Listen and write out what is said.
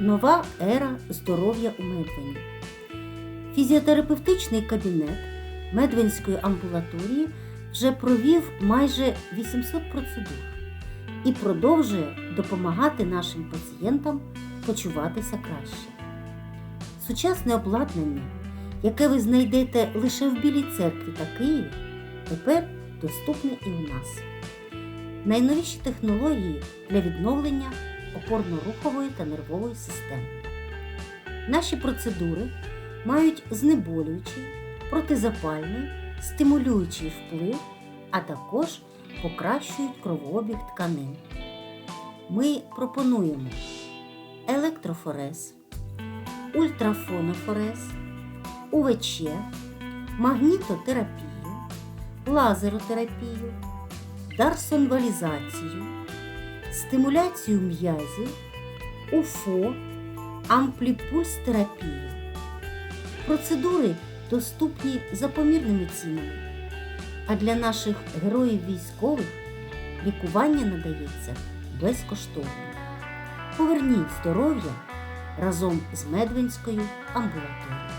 Нова ера здоров'я у Медвені. Фізіотерапевтичний кабінет Медвенської амбулаторії вже провів майже 800 процедур і продовжує допомагати нашим пацієнтам почуватися краще. Сучасне обладнання, яке ви знайдете лише в Білій церкві та Києві, тепер доступне і у нас. Найновіші технології для відновлення опорно-рухової та нервової системи. Наші процедури мають знеболюючий, протизапальний, стимулюючий вплив, а також покращують кровообіг тканин. Ми пропонуємо електрофорез, ультрафонофорез, УВЧ, магнітотерапію, лазеротерапію, дарсонвалізацію, стимуляцію м'язів, УФО, ампліпульс-терапію. Процедури доступні за помірними цінами, а для наших героїв військових лікування надається безкоштовно. Поверніть здоров'я разом з Медвинською амбулаторією.